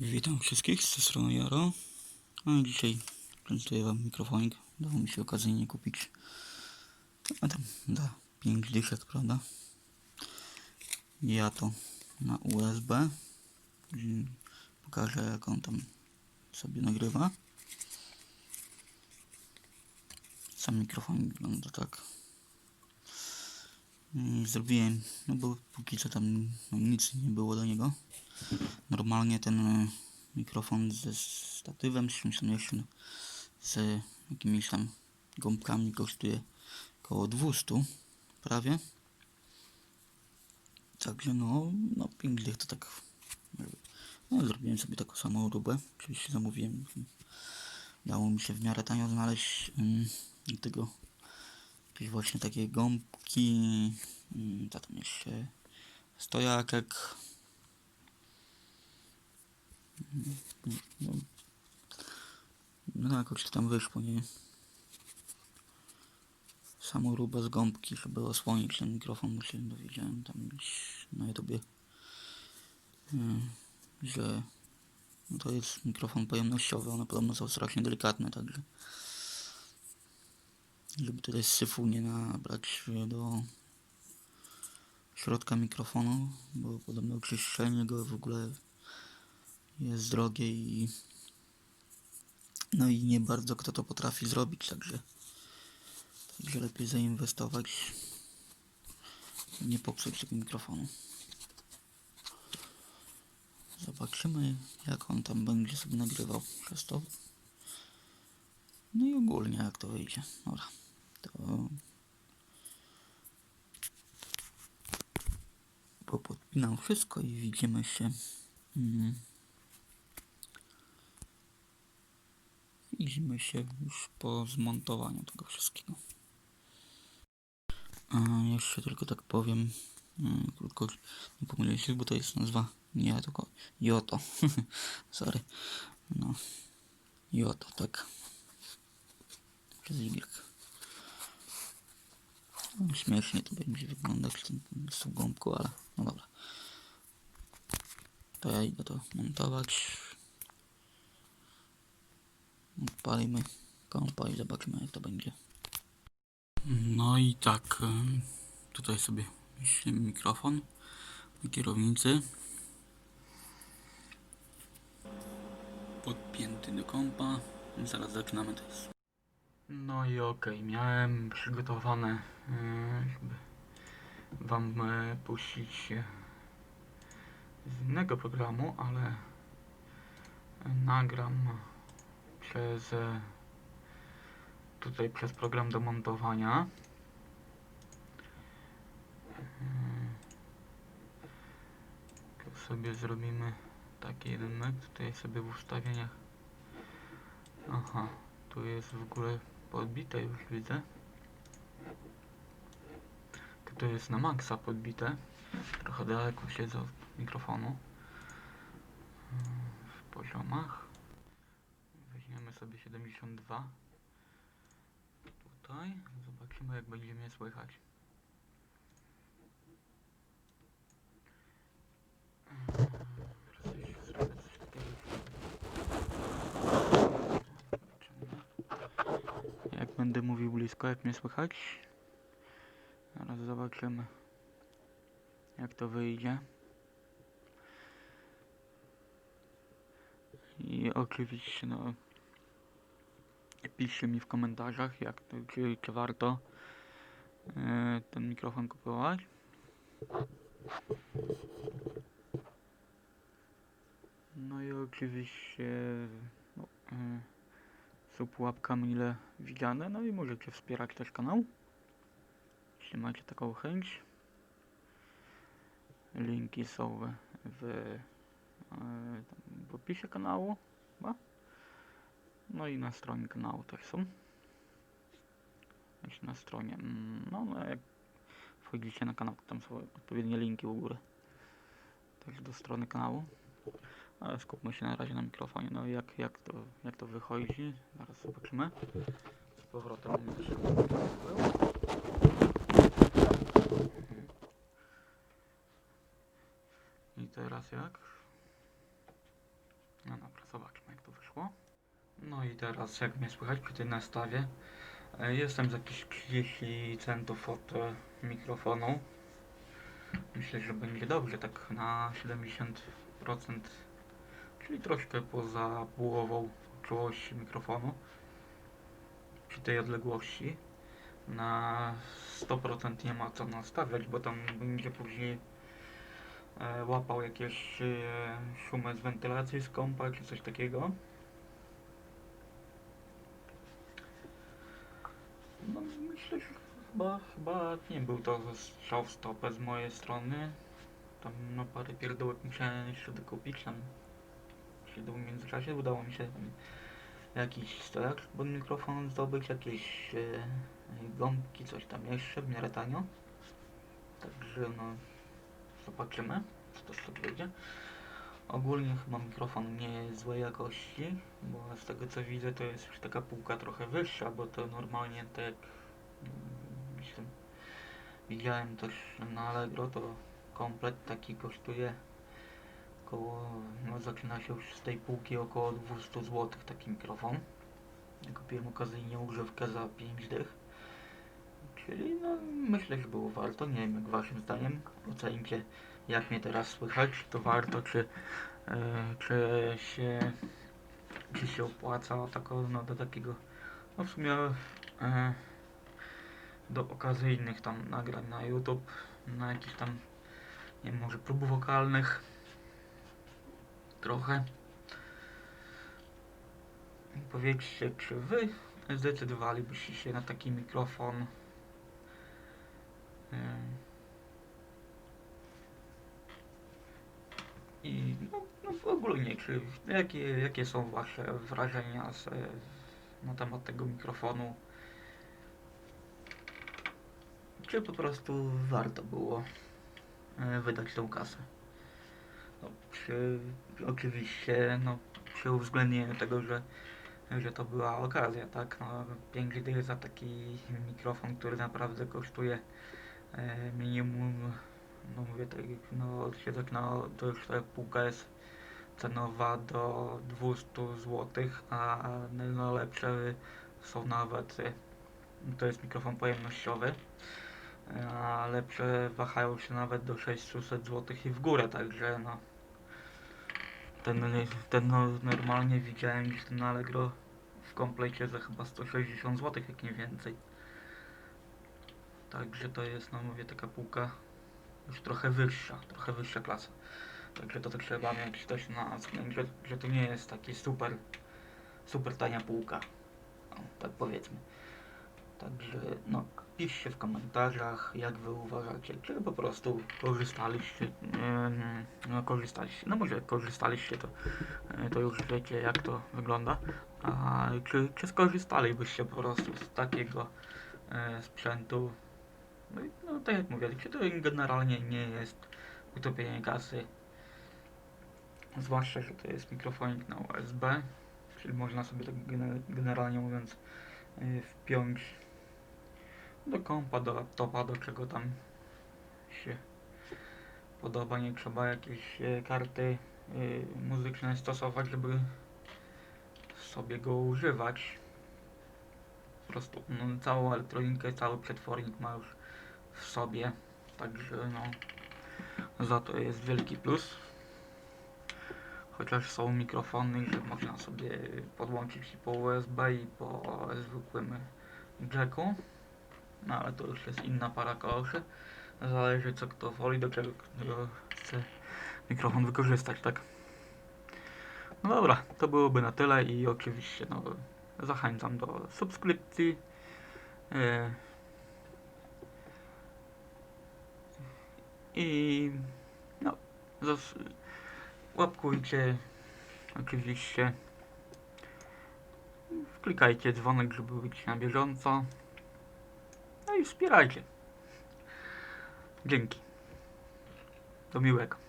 Witam wszystkich z tej strony Jaro. A dzisiaj prezentuję Wam mikrofonik. Dało mi się okazyjnie kupić. A tam da 5 dyszek, prawda? Ja to na USB. Pokażę jak on tam sobie nagrywa. Sam mikrofon wygląda tak. Mm, Zrobiłem, no bo póki co tam no, nic nie było do niego. Normalnie ten e, mikrofon ze statywem, z czymś tam jeszcze, z jakimiś tam gąbkami kosztuje około 200 prawie. Także no, no 5 dych to tak, no zrobiłem sobie taką samą róbę, oczywiście zamówiłem, dało mi się w miarę tanio znaleźć do tego jakieś właśnie takie gąbki, ym, co tam jeszcze, stojakek, no, no jakoś to tam wyszło, nie? Samą róbę z gąbki, żeby osłonić ten mikrofon, bo się dowiedziałem tam na YouTubie, mm, że no to jest mikrofon pojemnościowy, one podobno są strasznie delikatne, także żeby tutaj syfu nie nabrać do środka mikrofonu, bo podobno oczyszczenie go w ogóle jest drogie i no i nie bardzo kto to potrafi zrobić, także także lepiej zainwestować nie popsuć tego mikrofonu. Zobaczymy jak on tam będzie sobie nagrywał przez to. No i ogólnie jak to wyjdzie. Dobra, to popodpinam wszystko i widzimy się. Mm. Widzimy się już po zmontowaniu tego wszystkiego. A jeszcze tylko tak powiem, mm, krótko nie pomyliłem się, bo to jest nazwa nie tylko Joto. Sorry. No. Joto, tak. Przez Y. No, śmiesznie to będzie wyglądać z tą- gąbką, ale no dobra. To ja idę to montować. Odpalimy kompa i zobaczymy jak to będzie. No i tak, tutaj sobie myślimy mikrofon na kierownicy. Podpięty do kompa. Zaraz zaczynamy test. No i okej, miałem przygotowane, żeby wam e, puścić z innego programu, ale e, nagram przez e, tutaj przez program do montowania. Tu sobie zrobimy taki jeden myk, tutaj sobie w ustawieniach. Aha, tu jest w ogóle podbite już widzę. To jest na maksa podbite. Trochę daleko siedzę od mikrofonu. W poziomach. Weźmiemy sobie 72. Tutaj. Zobaczymy jak będzie mnie słychać. Teraz jeszcze zrobię coś takiego. Zobaczymy. Jak będę mówił blisko, jak mnie słychać. Zaraz zobaczymy. Jak to wyjdzie. I oczywiście no piszcie mi w komentarzach, jak to, czy, czy warto e, ten mikrofon kupować. No i oczywiście no, e, są pułapkami mile widziane, no i możecie wspierać też kanał, jeśli macie taką chęć. Linki są w, w, e, opisie kanału. Chyba. No i na stronie kanału też są. Jeśli na stronie. mm, No, no jak wchodzicie na kanał, tam są odpowiednie linki u góry. Też do strony kanału. Ale skupmy się na razie na mikrofonie. No i jak, jak, to, jak to wychodzi, zaraz zobaczymy. Z powrotem. I teraz jak? No i teraz jak mnie słychać przy tej nastawie? E, Jestem za jakieś 30 centów od e, mikrofonu. Myślę, że będzie dobrze, tak na 70%, czyli troszkę poza połową czułości mikrofonu. Przy tej odległości. Na 100% nie ma co nastawiać, bo tam będzie później e, łapał jakieś e, szumy z wentylacji z czy coś takiego. No myślę, że chyba, chyba nie był to strzał w stopę z mojej strony. Tam no parę pierdółek musiałem jeszcze dokupić tam. Się w międzyczasie udało mi się jakiś stojak pod mikrofon zdobyć, jakieś e, gąbki, coś tam jeszcze w miarę tanio. Także no zobaczymy co to tego wyjdzie. Ogólnie chyba mikrofon nie jest złej jakości, bo z tego co widzę to jest już taka półka trochę wyższa, bo to normalnie tak jak mm, widziałem też na Allegro, to komplet taki kosztuje około, no zaczyna się już z tej półki około 200 zł taki mikrofon. Kupiłem okazyjnie używkę za 5 dych. Czyli no myślę, że było warto. Nie wiem jak waszym zdaniem. Ocencie jak mnie teraz słychać, czy to warto, czy, e, czy się czy się opłaca tak, no, do takiego no w sumie e, do okazyjnych tam nagrań na YouTube, na jakichś tam nie wiem, może prób wokalnych trochę. Powiedzcie, czy wy zdecydowalibyście się na taki mikrofon? E, I no, no w ogóle czy jakie, jakie są wasze wrażenia z, na temat tego mikrofonu? Czy po prostu warto było e, wydać tą kasę? No, przy, oczywiście, no, przy uwzględnieniu tego, że, że to była okazja, tak? No, 5 dych za taki mikrofon, który naprawdę kosztuje e, minimum no mówię tak, no się zaczyna, to już ta półka jest cenowa do 200 zł, a najlepsze są nawet, y, to jest mikrofon pojemnościowy, a lepsze wahają się nawet do 600 zł i w górę, także no ten, ten no, normalnie widziałem gdzieś ten Allegro w komplecie za chyba 160 zł, jak nie więcej. Także to jest, no mówię, taka półka już trochę wyższa, trochę wyższa klasa. Także to tak trzeba mieć też na względzie, że to nie jest taki super, super tania półka. No, tak powiedzmy. Także no, piszcie w komentarzach, jak wy uważacie, czy po prostu korzystaliście, em, no korzystaliście, no może korzystaliście, to, e, to już wiecie jak to wygląda, a czy, czy skorzystalibyście po prostu z takiego e, sprzętu, no, no tak jak mówię, czy to generalnie nie jest utopienie kasy. Zwłaszcza, że to jest mikrofonik na USB, czyli można sobie tak gener- generalnie mówiąc yy, wpiąć do kompa, do laptopa, do czego tam się podoba. Nie trzeba jakieś yy, karty yy, muzyczne stosować, żeby sobie go używać. Po prostu no, całą elektronikę, cały przetwornik ma już w sobie. Także no za to jest wielki plus. Chociaż są mikrofony, że można sobie podłączyć i po USB i po zwykłym jacku. No ale to już jest inna para koszy. Zależy co kto woli, do czego chce mikrofon wykorzystać, tak? No dobra, to byłoby na tyle i oczywiście no, zachęcam do subskrypcji. Yy, I no, zas- łapkujcie oczywiście. Wklikajcie dzwonek, żeby być na bieżąco. I wspierajcie. Dzięki. Do miłego.